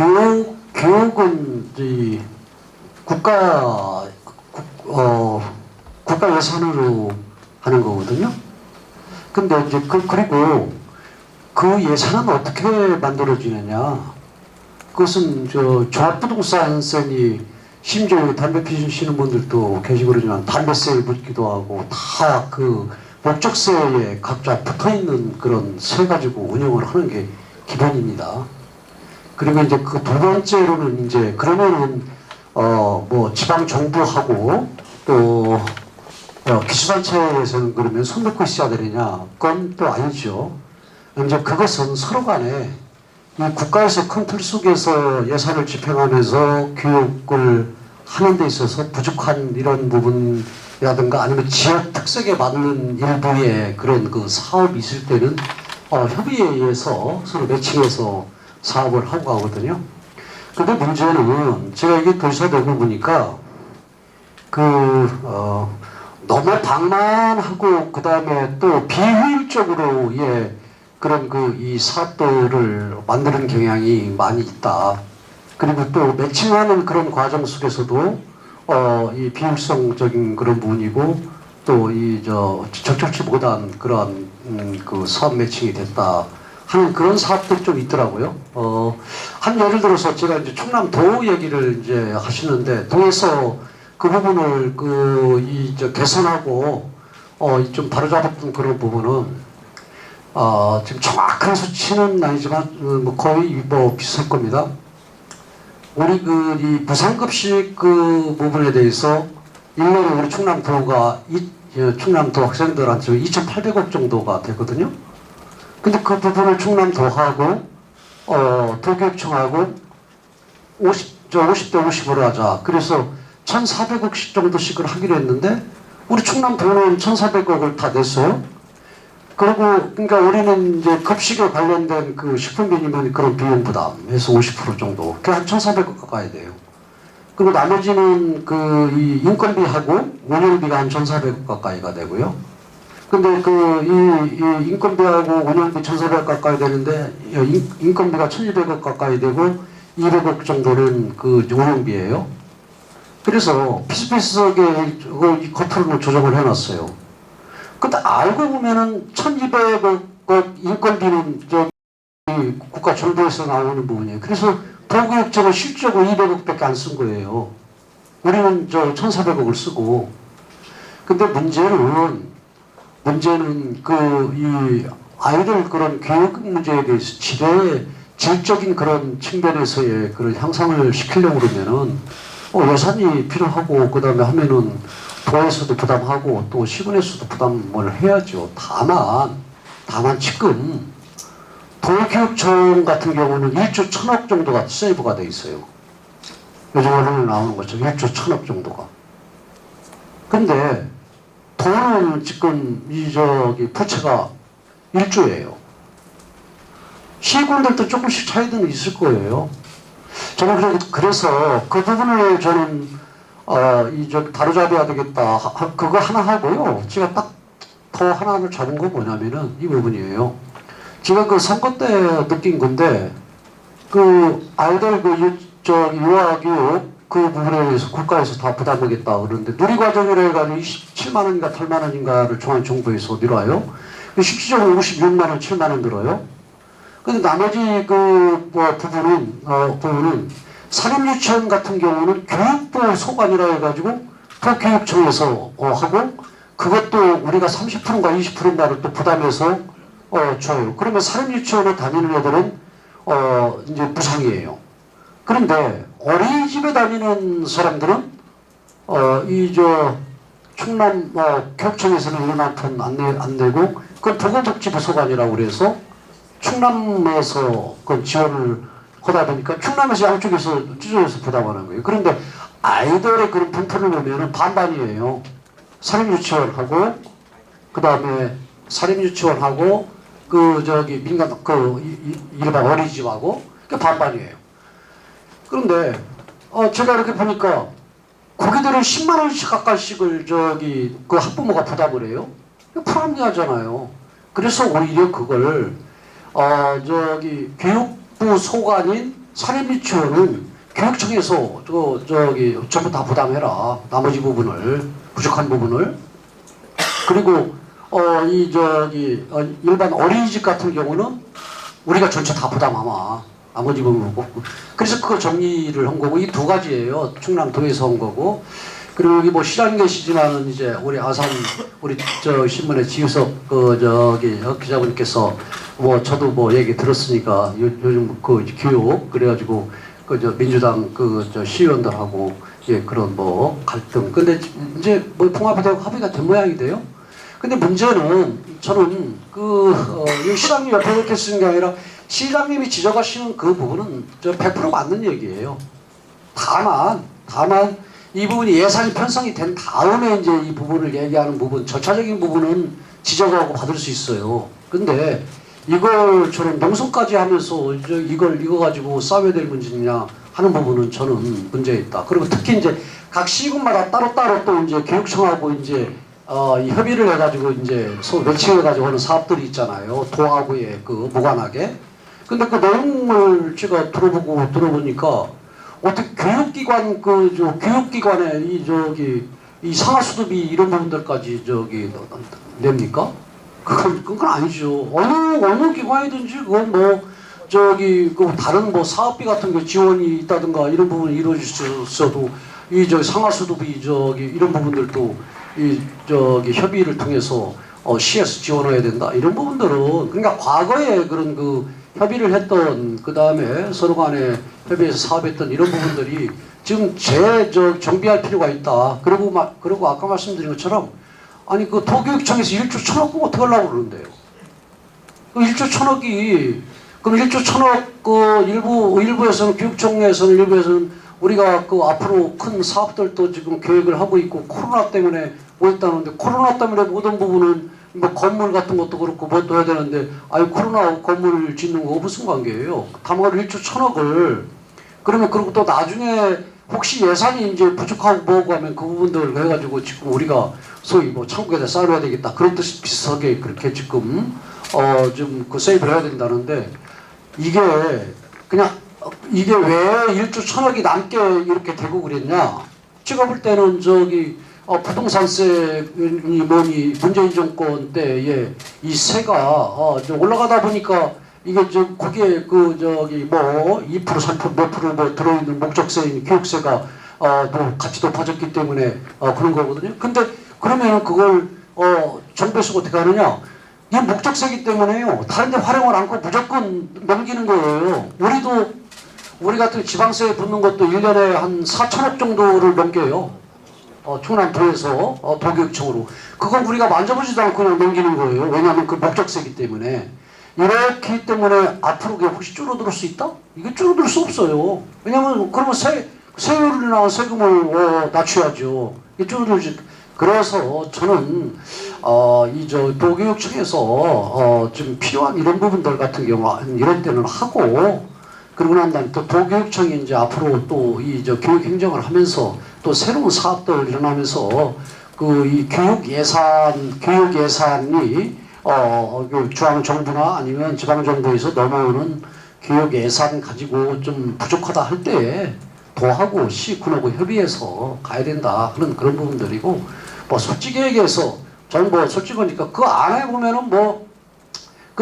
교육 교육은 이 국가 국, 어 국가 예산으로 하는 거거든요. 근데 이제 그 그리고 그 예산은 어떻게 만들어지느냐? 그것은 저 조합부동산세니 심지어 담배 피우시는 분들도 계시고 그러지만 담배세를 묻기도 하고 다 그 목적세에 각자 붙어 있는 그런 세 가지고 운영을 하는 게 기본입니다. 그리고 이제 그 두 번째로는 이제 그러면은 어 뭐 지방 정부하고 또 어, 기초단체에서는 그러면 손 놓고 있어야 되느냐? 그건 또 아니죠. 이제 그것은 서로 간에 이 국가에서 큰 틀 속에서 예산을 집행하면서 교육을 하는 데 있어서 부족한 이런 부분이라든가 아니면 지역 특색에 맞는 일부의 그런 그 사업이 있을 때는 어, 협의에 의해서 서로 매칭해서 사업을 하고 가거든요. 근데 문제는 제가 이게 도시사되고 보니까 그, 어, 너무 방만 하고 그 다음에 또 비효율적으로 예, 그런 그 이 사업들을 만드는 경향이 많이 있다. 그리고 또 매칭하는 그런 과정 속에서도 어, 이 비효율성적인 그런 부분이고 또 이 저 적절치 못한 그런 음, 그 사업 매칭이 됐다 하는 그런 사업들이 좀 있더라고요. 어, 한 예를 들어서 제가 이제 충남도 얘기를 이제 하시는데 도에서 그 부분을 그 이 저 개선하고 어 좀 바로잡았던 그런 부분은 어 지금 정확한 수치는 아니지만 어, 뭐 거의 뭐 비슷할 겁니다. 우리 그 이 부산급식 그 부분에 대해서 1년에 우리 충남도가 이 예, 충남도 학생들한테 2,800억 정도가 되거든요. 근데 그 부분을 충남도하고 어 도교육청하고 50, 저 50대 50으로 하자. 그래서 1,400억씩 정도씩을 하기로 했는데 우리 충남도는 1,400억을 다 냈어요. 그리고 그러니까 우리는 이제 급식에 관련된 그 식품비니면 그런 비용 부담해서 50% 정도. 그한 1,400억 가까이 돼요. 그리고 나머지는 그이 인건비하고 운영비가 한 1,400억 가까이가 되고요. 근데 그 이 이 인건비하고 운영비 1,400억 가까이 되는데 인- 인건비가 1,200억 가까이 되고 200억 정도는 그 운영비예요. 그래서 비슷비슷하게 그걸 이 겉으로 조정을 해놨어요. 근데 알고 보면은 1,200억 인건비는 저이 국가 정부에서 나오는 부분이에요. 그래서 도교육청은 실적으로 200억밖에 안 쓴 거예요. 우리는 저 1,400억을 쓰고. 근데 문제는 문제는 그 이 아이들 그런 교육 문제에 대해서 질의 질적인 그런 측면에서의 그런 향상을 시키려고 그러면은 어, 예산이 필요하고 그 다음에 하면은 도에서도 부담하고 또 시군에서도 부담을 해야죠. 다만 다만 지금 도교육청 같은 경우는 1조 1000억 정도가 세이브가 돼 있어요. 요즘 언론에 나오는 것처럼 1조 1000억 정도가. 근데 돈은 지금 이 저기 부채가 1조예요. 시군들도 조금씩 차이는 있을 거예요. 저는 그래- 그래서 그 부분을 저는 어, 이저 다루잡아야 되겠다. 하- 하- 그거 하나 하고요. 제가 딱 더 하나를 잡은 거 뭐냐면은 이 부분이에요. 제가 그 선거 때 느낀 건데 그 아이들 그 유, 저 유아교육 그 부분에 대해서 국가에서 다 부담하겠다 그러는데 누리과정이라 해가지고 27만 원인가 8만 원인가를 중앙 정부에서 늘어요. 그 실질적으로 56만 원, 7만 원 들어요. 근데 나머지 그 뭐, 부분은 어, 부분은 사립유치원 같은 경우는 교육부 소관이라 해가지고 도교육청에서 어, 하고 그것도 우리가 30%인가 20%인가를 또 부담해서 어, 줘요. 그러면 사립유치원에 다니는 애들은 어, 이제 무상이에요. 그런데 어린이집에 다니는 사람들은 어, 이저 충남 어, 교육청에서는 이만큼 안, 내, 안 내고 그건 보건복지부 소관이라고 그래서 충남에서 그 지원을 하다 보니까 충남에서 양쪽에서 찢어져서 부담하는 거예요. 그런데 아이들의 그런 분포를 보면은 반반이에요. 사립유치원하고 그 다음에 사립유치원하고 그 저기 민간 그 일반 어린이집하고 그 반반이에요. 그런데 어 제가 이렇게 보니까 거기들은 10만 원씩 가까이씩을 저기 그 학부모가 부담을 해요. 불합리하잖아요. 그래서 오히려 그걸 어 저기 교육부 소관인 사립 유치원은 교육청에서 저 저기 전부 다 부담해라 나머지 부분을 부족한 부분을 그리고 어 이 저기 어, 일반 어린이집 같은 경우는 우리가 전체 다 부담하마 나머지 부분 고. 그래서 그거 정리를 한 거고 이 두 가지예요. 충남 도에서 한 거고. 그리고 여기 뭐 시장 계시지만은 이제 우리 아산 우리 저 신문의 지우석 그 저기 어, 기자분께서 뭐 저도 뭐 얘기 들었으니까 요, 요즘 그 교육 그래가지고 그 저 민주당 그 저 시의원들하고 예 그런 뭐 갈등. 근데 이제 뭐 통합이 되고 합의가 된 모양이 돼요. 근데 문제는 저는 그 어, 이 시장님 옆에 이렇게 쓰는 게 아니라 시장님이 지적하시는 그 부분은 저100% 맞는 얘기예요. 다만 다만 이 부분이 예산이 편성이 된 다음에 이제 이 부분을 얘기하는 부분 절차적인 부분은 지적하고 받을 수 있어요. 근데 이걸 저는 농성까지 하면서 이걸 이거 가지고 싸워야 될 문제냐 하는 부분은 저는 문제 있다. 그리고 특히 이제 각 시군마다 따로따로 또 이제 교육청하고 이제 어, 이 협의를 해가지고 이제 소 매칭해가지고 하는 사업들이 있잖아요. 도하고의 그 무관하게. 근데 그 내용을 제가 들어보고 들어보니까 어떻게 교육기관 그 저 교육기관에 이 저기 이 상하수도비 이런 부분들까지 저기 냅니까? 그건 그건 아니죠. 어느 어느 기관이든지 그건 뭐 저기 그 다른 뭐 사업비 같은 게 지원이 있다든가 이런 부분이 이루어졌어도 이 저기 상하수도비 저기 이런 부분들도 이 저기 협의를 통해서 어, 시에서 지원해야 된다 이런 부분들은 그러니까 과거에 그런 그 협의를 했던 그 다음에 서로 간에 협의해서 사업했던 이런 부분들이 지금 재저 정비할 필요가 있다. 그리고 막 그리고 아까 말씀드린 것처럼 아니 그 도교육청에서 1조 천억 그 어떻게 하려고 그러는데요? 그 1조 천억이 그럼 1조 천억 그 일부 일부에서는 교육청에서는 일부에서는 우리가 그 앞으로 큰 사업들도 지금 계획을 하고 있고 코로나 때문에 못 했다는데 코로나 때문에 모든 부분은 뭐 건물 같은 것도 그렇고 뭣도 해야 되는데 아유 코로나 건물 짓는 거 무슨 관계예요? 다만 1조 천억을 그러면 그리고 또 나중에 혹시 예산이 이제 부족하고 뭐고 하면 그 부분들을 해가지고 지금 우리가 소위 뭐 천국에다 쌓아야 되겠다 그런 뜻 비슷하게 그렇게 지금 어좀 그 세이브를 해야 된다는데 이게 그냥 이게 왜 1조 천억이 남게 이렇게 되고 그랬냐 제가 볼 때는 저기 어, 부동산세니 뭐니 문재인 정권 때에 이 세가 어, 좀 올라가다 보니까 이게 좀 거기에 그 저기 뭐 2% 3%몇 프로 뭐 들어있는 목적세인 교육세가 어또 같이 높아졌기 때문에 어 그런 거거든요. 근데 그러면 그걸 어 정부에서 어떻게 하느냐? 이 목적세기 때문에요. 다른데 활용을 않고 무조건 넘기는 거예요. 우리도 우리 같은 지방세에 붙는 것도 1년에 한 4천억 정도를 넘겨요. 어, 충남도에서 어, 도교육청으로 그건 우리가 만져보지도 않고 그냥 넘기는 거예요. 왜냐하면 그 목적세기 때문에 이렇기 때문에 앞으로 그게 혹시 줄어들 수 있다? 이게 줄어들 수 없어요. 왜냐하면 그러면 세 세율이나 세금을 어, 낮춰야죠. 이게 줄어들지. 그래서 저는 어, 이저 도교육청에서 어, 좀 필요한 이런 부분들 같은 경우 이런 때는 하고 그러고 난 다음에 또 도교육청이 이제 앞으로 또 이 저 교육 행정을 하면서 또 새로운 사업들 일어나면서 그 이 교육 예산 교육 예산이 어, 그 중앙 정부나 아니면 지방 정부에서 넘어오는 교육 예산 가지고 좀 부족하다 할 때에 도하고 시군하고 협의해서 가야 된다 하는 그런 부분들이고 뭐 솔직히 얘기해서 저는 뭐 솔직하니까 그 안에 보면은 뭐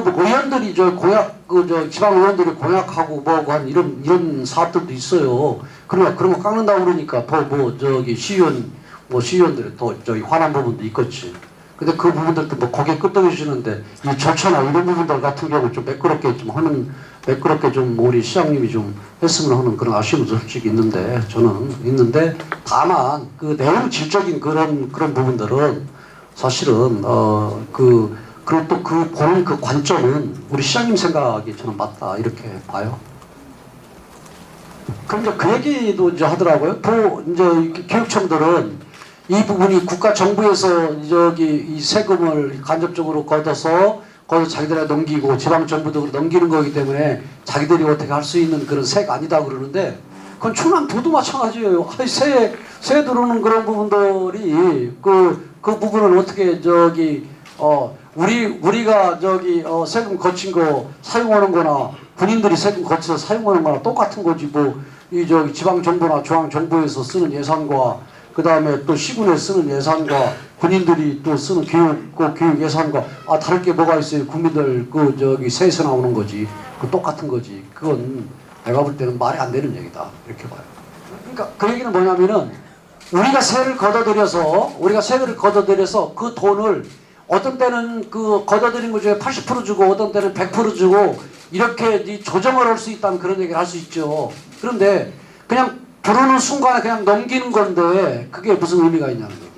그 의원들이 저 공약 그 저 지방 의원들이 공약하고 뭐한 이런 이런 사업들도 있어요. 그러면 그런 거 깎는다 고 그러니까 더 뭐 저기 시의원 뭐 시의원들이 더 저기 화난 부분도 있겠지. 근데 그 부분들도 뭐 고개 끄덕여주는데 이 절차나 이런 부분들 같은 경우 좀 매끄럽게 좀 하는 매끄럽게 좀 우리 시장님이 좀 했으면 하는 그런 아쉬움도 솔직히 있는데 저는 있는데 다만 그 내용 질적인 그런 그런 부분들은 사실은 어그 그리고 또 그 보는 그 관점은 우리 시장님 생각이 저는 맞다 이렇게 봐요. 그럼 이제 그 얘기도 이제 하더라고요. 또 이제 교육청들은 이 부분이 국가 정부에서 저기 이 세금을 간접적으로 걷어서 거기서 자기들에 넘기고 지방 정부도 넘기는 거기 때문에 자기들이 어떻게 할 수 있는 그런 세가 아니다 그러는데 그건 충남 도도 마찬가지예요. 아니 세, 세 들어오는 그런 부분들이 그, 그 부분을 어떻게 저기 어 우리 우리가 저기 어, 세금 거친 거 사용하는 거나 군인들이 세금 거쳐서 사용하는 거나 똑같은 거지 뭐. 이 저기 지방 정부나 중앙 정부에서 쓰는 예산과 그 다음에 또 시군에 쓰는 예산과 군인들이 또 쓰는 교육 그 교육 예산과 아 다를 게 뭐가 있어요? 국민들 그 저기 세에서 나오는 거지. 그 똑같은 거지. 그건 내가 볼 때는 말이 안 되는 얘기다. 이렇게 봐요. 그러니까 그 얘기는 뭐냐면은 우리가 세를 걷어들여서 우리가 세금을 걷어들여서 그 돈을 어떤 때는 그 걷어들인 것 중에 80% 주고 어떤 때는 100% 주고 이렇게 이 조정을 할 수 있다는 그런 얘기를 할 수 있죠. 그런데 그냥 부르는 순간에 그냥 넘기는 건데 그게 무슨 의미가 있냐는 거예요.